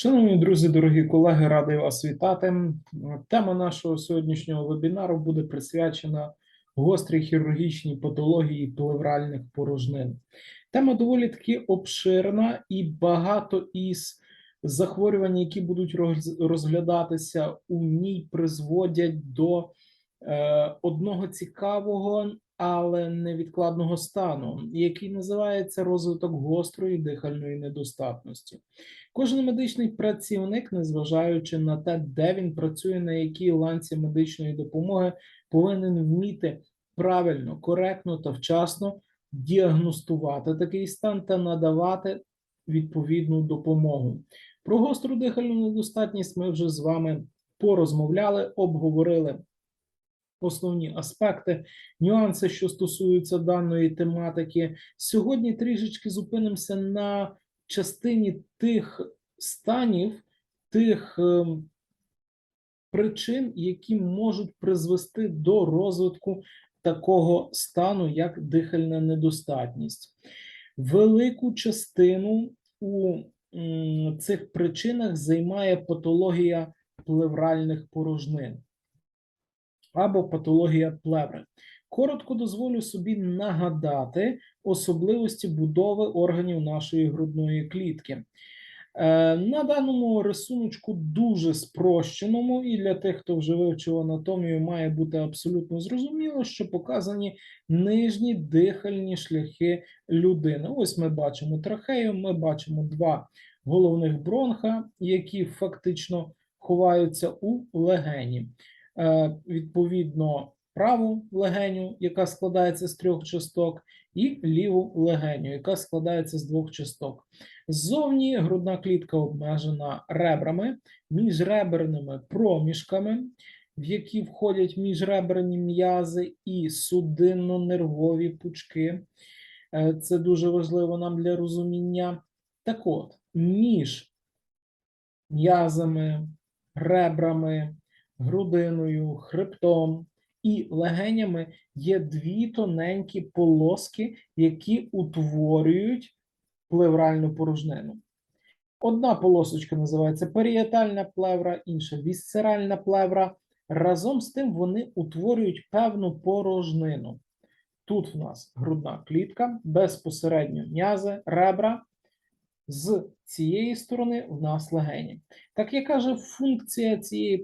Шановні друзі, дорогі колеги, радий вас вітати. Тема нашого сьогоднішнього вебінару буде присвячена гострій хірургічній патології плевральних порожнин. Тема доволі таки обширна і багато із захворювань, які будуть роз- розглядатися у ній, призводять до е, одного цікавого, але невідкладного стану, який називається розвиток гострої дихальної недостатності. Кожен медичний працівник, незважаючи на те, де він працює, на якій ланці медичної допомоги, повинен вміти правильно, коректно та вчасно діагностувати такий стан та надавати відповідну допомогу. Про гостру дихальну недостатність ми вже з вами порозмовляли, обговорили основні аспекти, нюанси, що стосуються даної тематики. Сьогодні трішечки зупинимося на частині тих станів, тих ем, причин, які можуть призвести до розвитку такого стану, як дихальна недостатність. Велику частину у цих причинах займає патологія плевральних порожнин або патологія плеври. Коротко дозволю собі нагадати особливості будови органів нашої грудної клітки. Е, На даному рисуночку дуже спрощеному, і для тих, хто вже вивчив анатомію, має бути абсолютно зрозуміло, що показані нижні дихальні шляхи людини. Ось ми бачимо трахею, ми бачимо два головних бронха, які фактично ховаються у легені. Е, Відповідно, праву легеню, яка складається з трьох часток, і ліву легеню, яка складається з двох часток. Ззовні грудна клітка обмежена ребрами, міжреберними проміжками, в які входять міжреберні м'язи і судинно-нервові пучки. Е, Це дуже важливо нам для розуміння. Так от, між м'язами, ребрами, грудиною, хребтом і легенями є дві тоненькі полоски, які утворюють плевральну порожнину. Одна полосочка називається паріетальна плевра, інша вісцеральна плевра. Разом з тим вони утворюють певну порожнину. Тут в нас грудна клітка, безпосередньо м'язи, ребра. З цієї сторони в нас легені. Так яка же функція цієї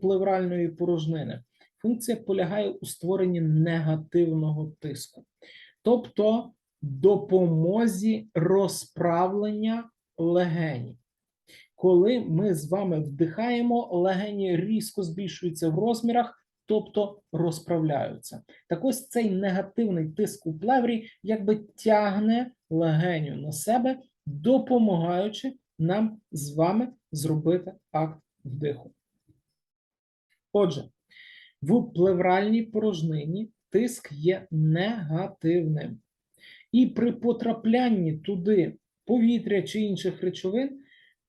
плевральної порожнини? Функція полягає у створенні негативного тиску, тобто допомозі розправлення легенів. Коли ми з вами вдихаємо, легені різко збільшуються в розмірах, тобто розправляються. Так ось цей негативний тиск у плеврі якби тягне легеню на себе, допомагаючи нам з вами зробити акт вдиху. Отже, в плевральній порожнині тиск є негативним. І при потраплянні туди повітря чи інших речовин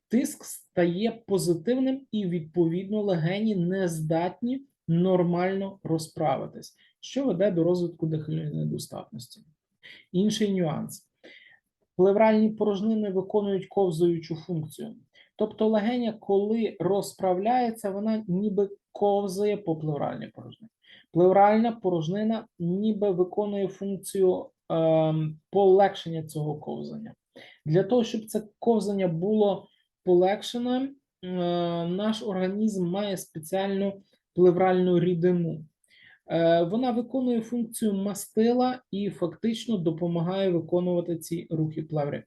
тиск стає позитивним і, відповідно, легені не здатні нормально розправитись, що веде до розвитку дихальної недостатності. Інший нюанс. Плевральні порожнини виконують ковзаючу функцію. Тобто легеня, коли розправляється, вона ніби ковзає по плевральній порожнині. Плевральна порожнина ніби виконує функцію ем, полегшення цього ковзання. Для того, щоб це ковзання було полегшене, е, наш організм має спеціальну плевральну рідину. Е, Вона виконує функцію мастила і фактично допомагає виконувати ці рухи плеври.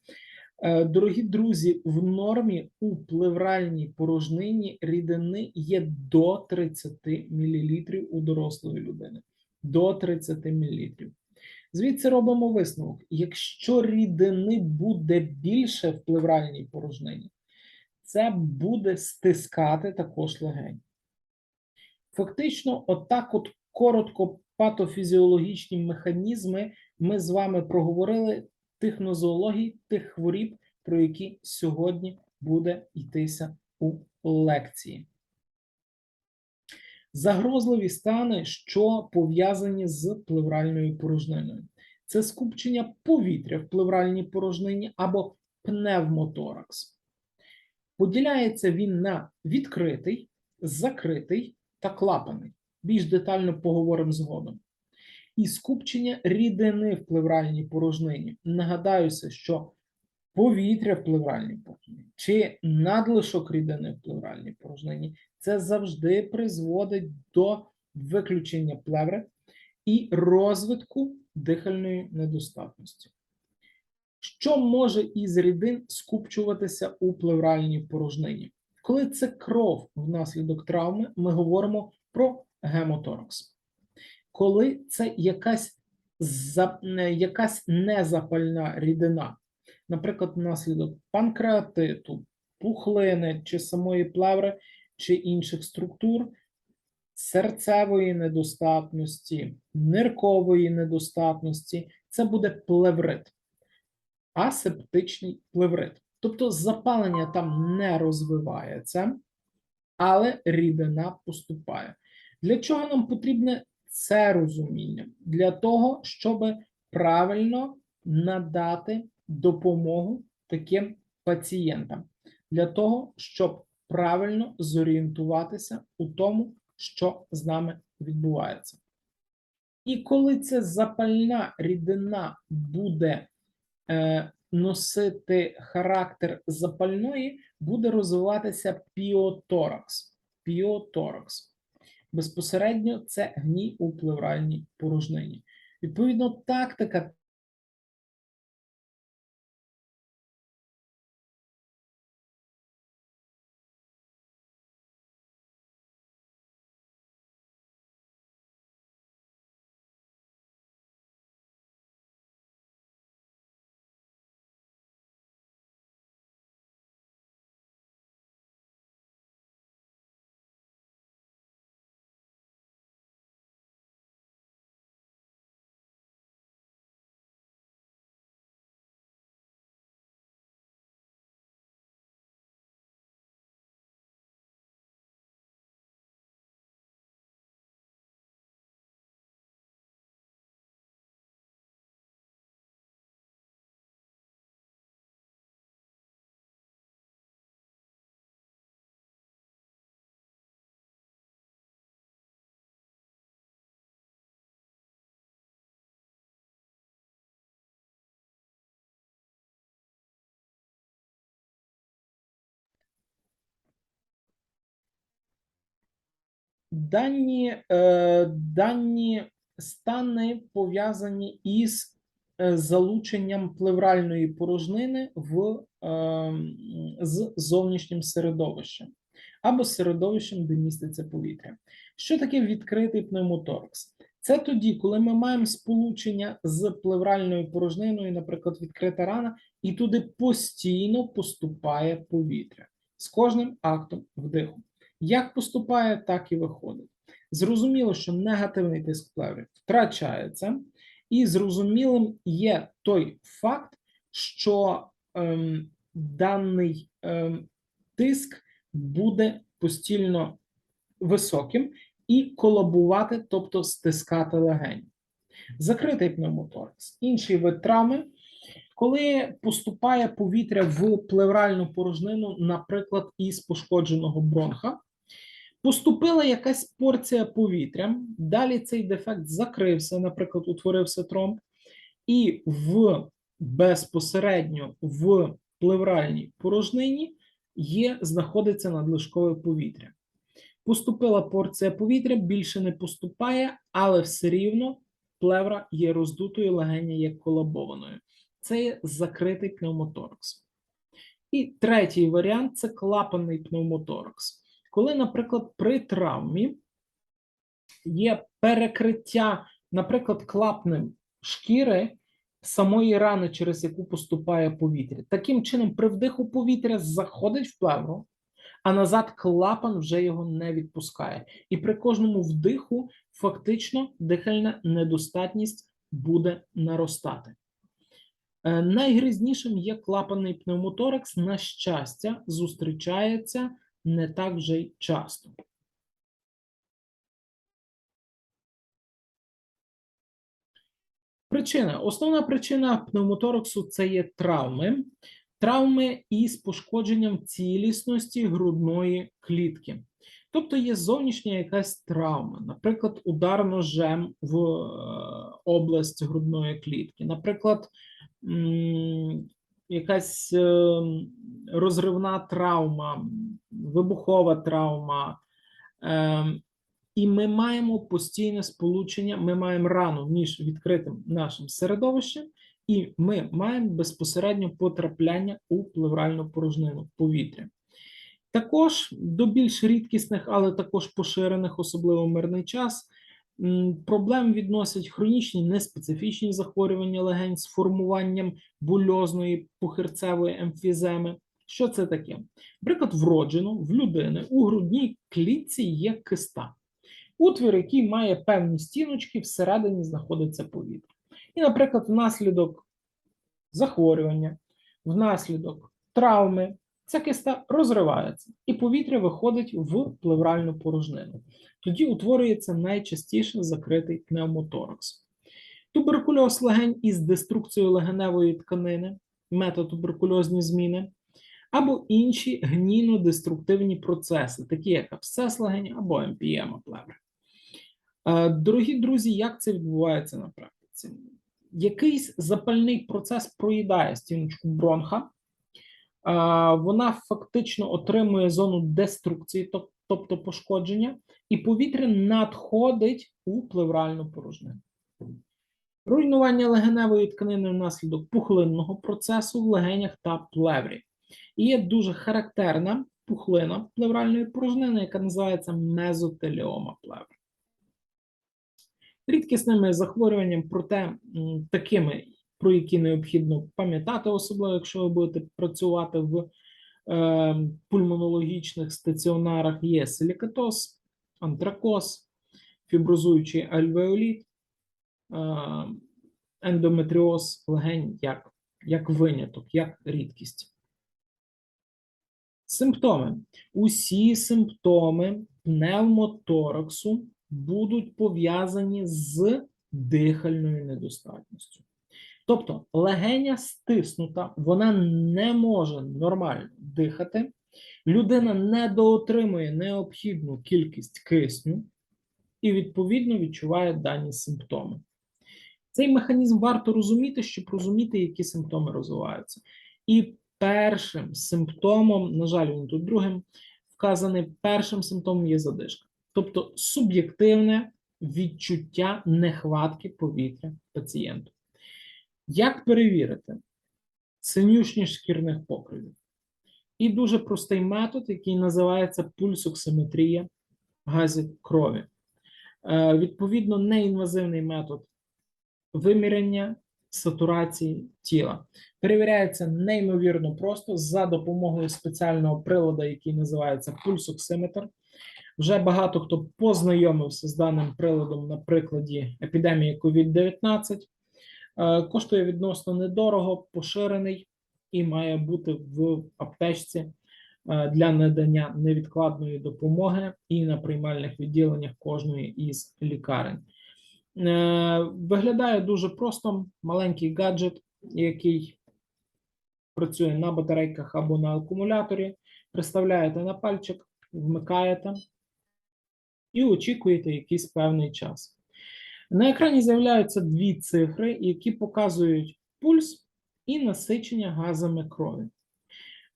Е, Дорогі друзі, в нормі у плевральній порожнині рідини є до 30 мл у дорослої людини. До 30 мл. Звідси робимо висновок: якщо рідини буде більше в плевральній порожнині, це буде стискати також легень. Фактично, отак, от коротко патофізіологічні механізми ми з вами проговорили тих нозологій, тих хворіб, про які сьогодні буде йтися у лекції. Загрозливі стани, що пов'язані з плевральною порожниною. Це скупчення повітря в плевральній порожнині або пневмоторакс. Поділяється він на відкритий, закритий та клапаний. Більш детально поговоримо згодом. І скупчення рідини в плевральній порожнині. Нагадаюся, що повітря в плевральній порожнині чи надлишок рідини в плевральній порожнині це завжди призводить до виключення плеври і розвитку дихальної недостатності. Що може із рідин скупчуватися у плевральній порожнині? Коли це кров внаслідок травми, ми говоримо про гемоторакс. Коли це якась, за- якась незапальна рідина, наприклад, внаслідок панкреатиту, пухлини чи самої плеври, чи інших структур, серцевої недостатності, ниркової недостатності, це буде плеврит асептичний плеврит. Тобто запалення там не розвивається, але рідина поступає. Для чого нам потрібне це розуміння? Для того, щоб правильно надати допомогу таким пацієнтам, для того, щоб правильно зорієнтуватися у тому, що з нами відбувається. І коли ця запальна рідина буде е, носити характер запальної, буде розвиватися піоторакс. Піоторакс. Безпосередньо це гній у плевральній порожнині. Відповідно, тактика Дані, е, дані стани пов'язані із е, залученням плевральної порожнини в, е, з зовнішнім середовищем або середовищем, де міститься повітря. Що таке відкритий пневмоторакс? Це тоді, коли ми маємо сполучення з плевральною порожниною, наприклад, відкрита рана, і туди постійно поступає повітря з кожним актом вдиху. Як поступає, так і виходить. Зрозуміло, що негативний тиск плеври втрачається, і зрозумілим є той факт, що ем, даний ем, тиск буде постійно високим і колабувати, тобто стискати легені. Закритий пневмоторакс. Інший вид травми, коли поступає повітря в плевральну порожнину, наприклад, із пошкодженого бронха, поступила якась порція повітря, далі цей дефект закрився, наприклад, утворився тромб, і в безпосередньо в плевральній порожнині є, знаходиться надлишкове повітря. Поступила порція повітря, більше не поступає, але все рівно плевра є роздутою, легеня є колабованою. Це є закритий пневмоторакс. І третій варіант це клапаний пневмоторакс. Коли, наприклад, при травмі є перекриття, наприклад, клапнем шкіри самої рани, через яку поступає повітря. Таким чином, при вдиху повітря заходить в плевру, а назад клапан вже його не відпускає. І при кожному вдиху фактично дихальна недостатність буде наростати. Е, Найгрізнішим є клапанний пневмоторакс. На щастя, зустрічається не так вже й часто. Причина. Основна причина пневмотораксу це є травми. травми із пошкодженням цілісності грудної клітки. Тобто є зовнішня якась травма, наприклад, удар ножем в е, область грудної клітки, наприклад, якась е, розривна травма, вибухова травма. Е, І ми маємо постійне сполучення, ми маємо рану між відкритим нашим середовищем, і ми маємо безпосередньо потрапляння у плевральну порожнину повітря. Також до більш рідкісних, але також поширених, особливо мирний час, проблем відносять хронічні неспецифічні захворювання легень з формуванням бульозної пухирцевої емфіземи. Що це таке? Наприклад, вроджено в людини у грудній клітці є киста, утвір, який має певні стіночки, всередині знаходиться повітря. І, наприклад, внаслідок захворювання, внаслідок травми, ця киста розривається, і повітря виходить в плевральну порожнину. Тоді утворюється найчастіше закритий пневмоторакс. Туберкульоз легень із деструкцією легеневої тканини, метатуберкульозні зміни, або інші гнійно-деструктивні процеси, такі як абсцес легень або емпієма плеври. Е, Дорогі друзі, як це відбувається на практиці? Якийсь запальний процес проїдає стіночку бронха, вона фактично отримує зону деструкції, тобто пошкодження, і повітря надходить у плевральну порожнину. Руйнування легеневої тканини внаслідок пухлинного процесу в легенях та плеврі. І є дуже характерна пухлина плевральної порожнини, яка називається мезотеліома плеври. Рідкісними захворюванням, проте такими, про які необхідно пам'ятати, особливо якщо ви будете працювати в е, пульмонологічних стаціонарах, є силікатоз, антракоз, фіброзуючий альвеоліт, е, ендометріоз легень як, як виняток, як рідкість. Симптоми. Усі симптоми пневмотораксу будуть пов'язані з дихальною недостатністю. Тобто легеня стиснута, вона не може нормально дихати, людина не доотримує необхідну кількість кисню і, відповідно, відчуває дані симптоми. Цей механізм варто розуміти, щоб розуміти, які симптоми розвиваються. І першим симптомом, на жаль, він тут другим вказаний, першим симптомом є задишка. Тобто суб'єктивне відчуття нехватки повітря пацієнту. Як перевірити синюшність шкірних покривів? І дуже простий метод, який називається пульсоксиметрія газів крові. Е, Відповідно, неінвазивний метод виміряння сатурації тіла. Перевіряється неймовірно просто за допомогою спеціального приладу, який називається пульсоксиметр. Вже багато хто познайомився з даним приладом на прикладі епідемії COVID-19. Е, Коштує відносно недорого, поширений і має бути в аптечці е, для надання невідкладної допомоги і на приймальних відділеннях кожної із лікарень. Е, Виглядає дуже просто маленький гаджет, який працює на батарейках або на акумуляторі. Приставляєте на пальчик, вмикаєте і очікуєте якийсь певний час. На екрані з'являються дві цифри, які показують пульс і насичення газами крові.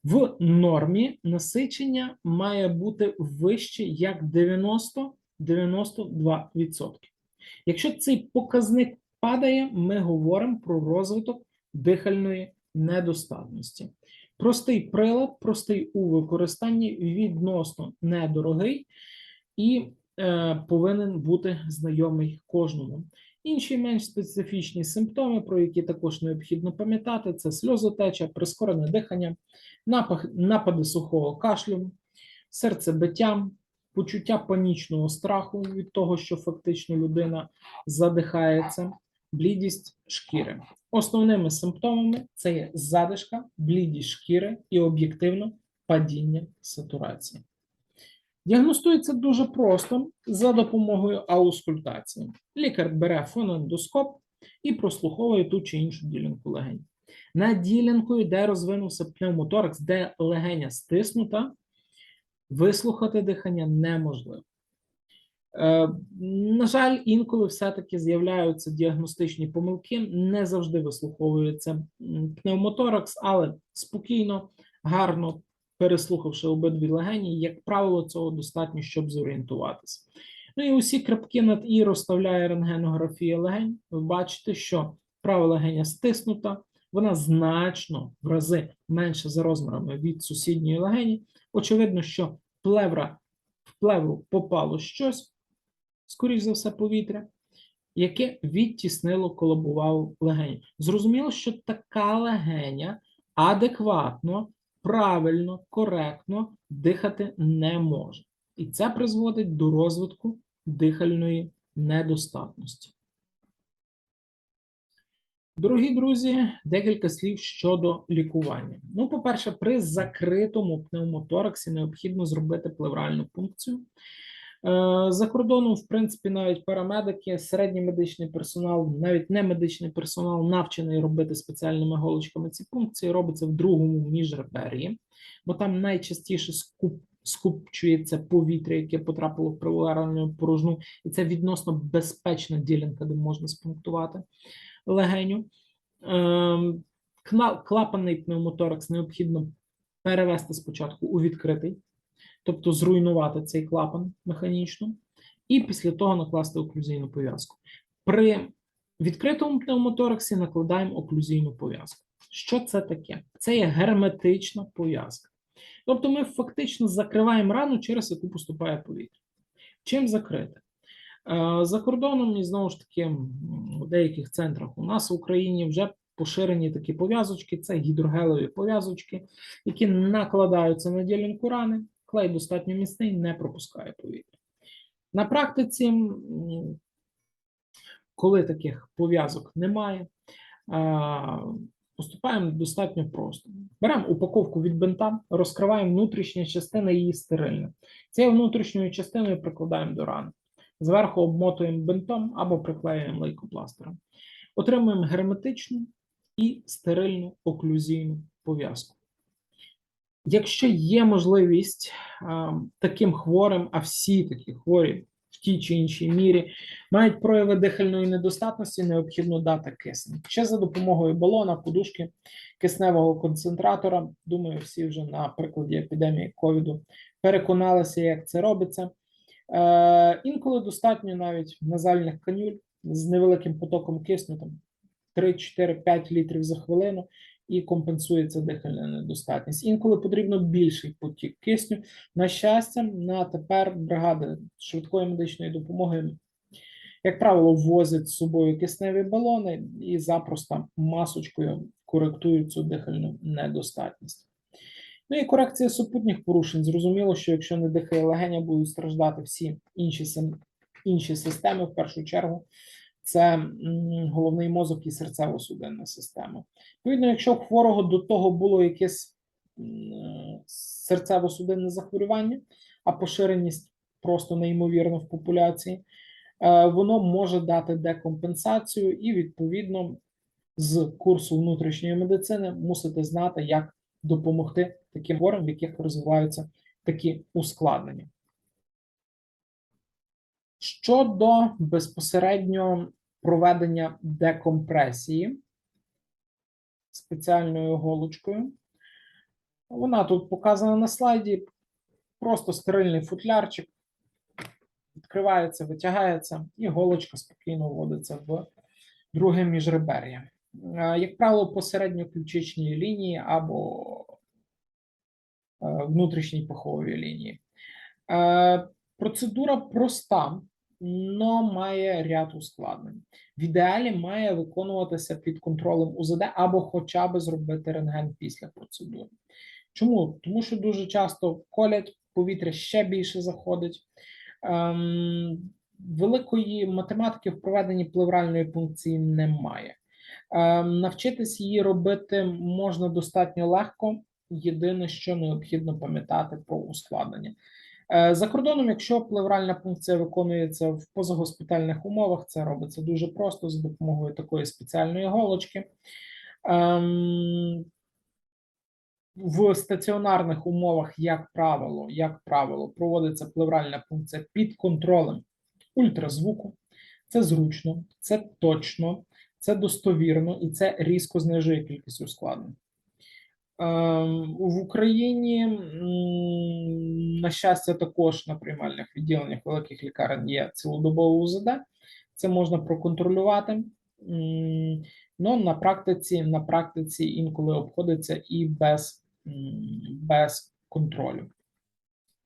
В нормі насичення має бути вище як 90-92%. Якщо цей показник падає, ми говоримо про розвиток дихальної недостатності. Простий прилад, простий у використанні, відносно недорогий і повинен бути знайомий кожному. Інші менш специфічні симптоми, про які також необхідно пам'ятати, це сльозотеча, прискорене дихання, напади сухого кашлю, серцебиття, почуття панічного страху від того, що фактично людина задихається, блідість шкіри. Основними симптомами це є задишка, блідість шкіри і об'єктивно падіння сатурації. Діагностується дуже просто за допомогою аускультації. Лікар бере фонендоскоп і прослуховує ту чи іншу ділянку легень. Над ділянкою, де розвинувся пневмоторакс, де легеня стиснута, вислухати дихання неможливо. Е, на жаль, інколи все-таки з'являються діагностичні помилки, не завжди вислуховується пневмоторакс, але спокійно, гарно переслухавши обидві легені, як правило, цього достатньо, щоб зорієнтуватися. Ну і усі крапки над і розставляє рентгенографія легень. Ви бачите, що права легеня стиснута, вона значно в рази менша за розмірами від сусідньої легені. Очевидно, що плевра в плевру попало щось, скоріш за все, повітря, яке відтіснило колобував легень. Зрозуміло, що така легеня адекватно, правильно, коректно дихати не може. І це призводить до розвитку дихальної недостатності. Дорогі друзі, декілька слів щодо лікування. Ну, по-перше, при закритому пневмотораксі необхідно зробити плевральну пункцію. Е, За кордоном, в принципі, навіть парамедики, середній медичний персонал, навіть не медичний персонал, навчений робити спеціальними голочками ці пункції, робиться в другому міжребер'ї, бо там найчастіше скуп, скупчується повітря, яке потрапило в плевральну порожну, і це відносно безпечна ділянка, де можна спунктувати легеню. Ем, Клапанний пневмоторакс необхідно перевести спочатку у відкритий, тобто зруйнувати цей клапан механічно, і після того накласти оклюзійну пов'язку. При відкритому пневмотораксі накладаємо оклюзійну пов'язку. Що це таке? Це є герметична пов'язка. Тобто ми фактично закриваємо рану, через яку поступає повітря. Чим закрити? Е, За кордоном і знову ж таки у деяких центрах у нас в Україні вже поширені такі пов'язочки, це гідрогелеві пов'язочки, які накладаються на ділянку рани. Клей достатньо міцний, не пропускає повітря. На практиці, коли таких пов'язок немає, поступаємо достатньо просто. Беремо упаковку від бинта, розкриваємо внутрішня частина, її стерильна. Цією внутрішньою частиною прикладаємо до рани. Зверху обмотуємо бинтом або приклеюємо лейкопластером. Отримуємо герметичну і стерильну оклюзійну пов'язку. Якщо є можливість таким хворим, а всі такі хворі в тій чи іншій мірі мають прояви дихальної недостатності, необхідно дати кисень. Ще за допомогою балона, подушки, кисневого концентратора. Думаю, всі вже на прикладі епідемії ковіду переконалися, як це робиться. Е, інколи достатньо навіть назальних канюль з невеликим потоком кисню, там 3, 4, 5 літрів за хвилину, і компенсується дихальна недостатність. Інколи потрібно більший потік кисню. На щастя, на тепер бригади швидкої медичної допомоги, як правило, возять з собою кисневі балони і запросто масочкою коректують цю дихальну недостатність. Ну і корекція супутніх порушень. Зрозуміло, що якщо не дихає легеня, будуть страждати всі інші, інші системи, в першу чергу, це головний мозок і серцево-судинна система. Відповідно, якщо у хворого до того було якесь серцево-судинне захворювання, а поширеність просто неймовірна в популяції, е, воно може дати декомпенсацію і, відповідно, з курсу внутрішньої медицини мусите знати, як допомогти таким хворим, в яких розвиваються такі ускладнення. Щодо безпосередньо проведення декомпресії спеціальною голочкою, вона тут показана на слайді. Просто стерильний футлярчик, відкривається, витягається, і голочка спокійно вводиться в друге міжребер'я. Е, Як правило, по середньоключичній лінії або е, внутрішній паховій лінії. Е, Процедура проста, але має ряд ускладнень. В ідеалі має виконуватися під контролем УЗД або хоча б зробити рентген після процедури. Чому? Тому що дуже часто колять, повітря ще більше заходить. Ем, великої математики в проведенні плевральної пункції немає. Ем, навчитись її робити можна достатньо легко. Єдине, що необхідно пам'ятати про ускладнення. Е, За кордоном, якщо плевральна пункція виконується в позагоспітальних умовах, це робиться дуже просто за допомогою такої спеціальної голочки. Ем, в стаціонарних умовах, як правило, як правило, проводиться плевральна функція під контролем ультразвуку. Це зручно, це точно, це достовірно і це різко знижує кількість ускладнень. Ем, В Україні, на щастя, також на приймальних відділеннях великих лікарень є цілодобове УЗД. Це можна проконтролювати. М, Ну, на практиці, на практиці інколи обходиться і без, без контролю.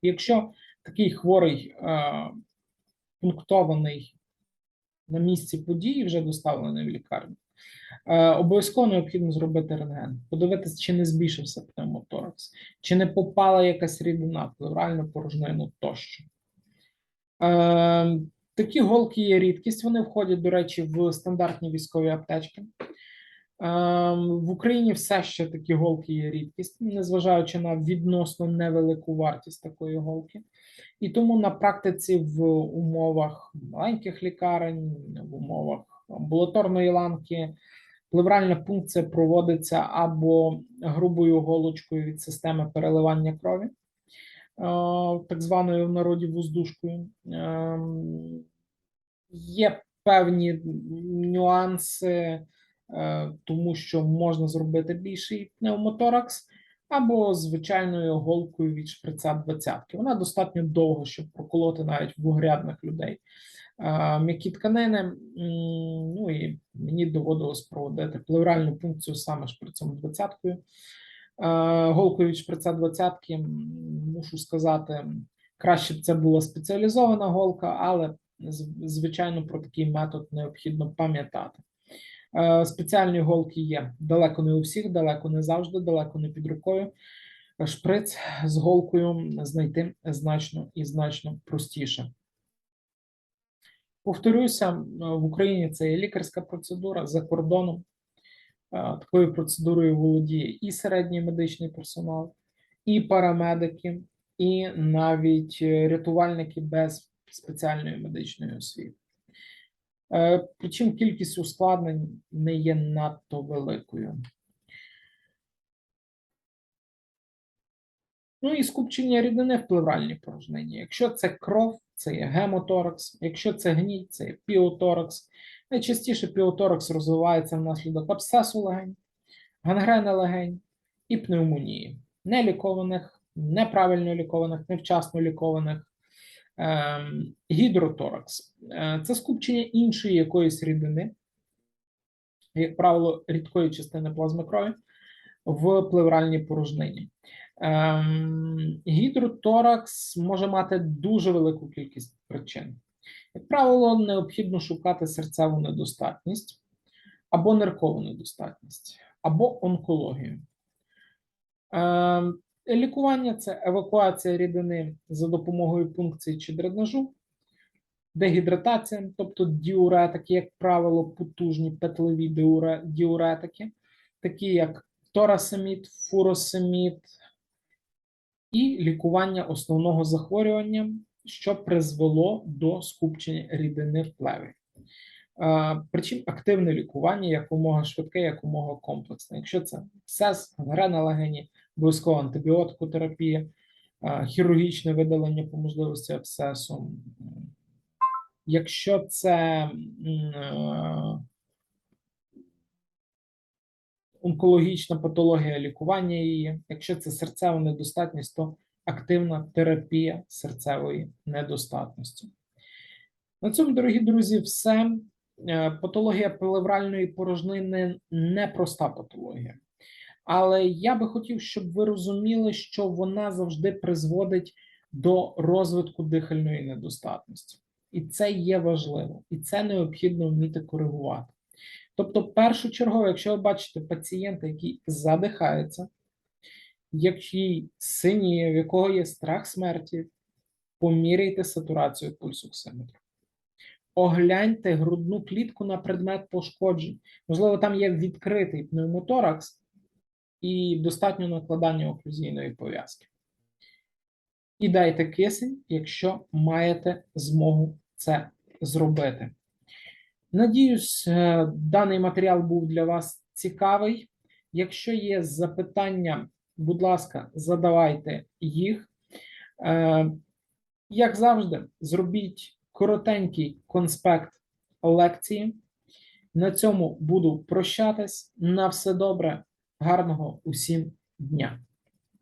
Якщо такий хворий е, пунктований на місці події, вже доставлений в лікарню, обов'язково необхідно зробити рентген, подивитися, чи не збільшився пневмоторакс, чи не попала якась рідина, плевральну порожнину тощо. Е, Такі голки є рідкість. Вони входять, до речі, в стандартні військові аптечки. Ем, В Україні все ще такі голки є рідкість, незважаючи на відносно невелику вартість такої голки. І тому на практиці в умовах маленьких лікарень, в умовах амбулаторної ланки, плевральна пункція проводиться або грубою голочкою від системи переливання крові, е, так званою в народі воздушкою. Ем, Є певні нюанси, е, тому що можна зробити більший пневмоторакс, або звичайною голкою від шприца 20. Вона достатньо довго, щоб проколоти навіть двогрядних людей. М'які тканини, ну і мені доводилось проводити плевральну функцію саме шприцом 20. Голкою від шприца 20, мушу сказати, краще б це була спеціалізована голка, але звичайно про такий метод необхідно пам'ятати. Спеціальні голки є далеко не у всіх, далеко не завжди, далеко не під рукою. Шприц з голкою знайти значно і значно простіше. Повторюся, в Україні це є лікарська процедура за кордоном. Такою процедурою володіє і середній медичний персонал, і парамедики, і навіть е, рятувальники без спеціальної медичної освіти. Е, Причому кількість ускладнень не є надто великою. Ну і скупчення рідини в плевральній порожнині. Якщо це кров, це є гемоторакс, якщо це гній, це є піоторакс. Найчастіше піоторакс розвивається внаслідок абсцесу легень, гангрени легень і пневмонії, нелікованих, неправильно лікованих, невчасно лікованих. Ем, Гідроторакс Е, це скупчення іншої якоїсь рідини, як правило, рідкої частини плазми крові в плевральній порожнині. Ем, Гідроторакс може мати дуже велику кількість причин. Як правило, необхідно шукати серцеву недостатність або ниркову недостатність, або онкологію. Ем, Лікування це евакуація рідини за допомогою пункції чи дренажу, дегідратація, тобто діуретики, як правило, потужні петлеві діуре- діуретики, такі як торасемід, фуросемід, і лікування основного захворювання, що призвело до скупчення рідини в плеві. Причому активне лікування якомога швидке, якомога комплексне. Якщо це СЕС, грена легені, обов'язково антибіотикотерапія, хірургічне видалення по можливості абсцесу. Якщо це онкологічна патологія лікування її, якщо це серцева недостатність, то активна терапія серцевої недостатності. На цьому, дорогі друзі, все. Е, Патологія плевральної порожнини непроста патологія. Але я би хотів, щоб ви розуміли, що вона завжди призводить до розвитку дихальної недостатності. І це є важливо, і це необхідно вміти коригувати. Тобто, першочергово, якщо ви бачите пацієнта, який задихається, який синіє, в якого є страх смерті, поміряйте сатурацію пульсоксиметру. Огляньте грудну клітку на предмет пошкоджень. Можливо, там є відкритий пневмоторакс і достатньо накладання оклюзійної пов'язки. І дайте кисень, якщо маєте змогу це зробити. Надіюсь, е, даний матеріал був для вас цікавий. Якщо є запитання, будь ласка, задавайте їх. Е, Як завжди, зробіть коротенький конспект лекції. На цьому буду прощатись. На все добре, гарного усім дня.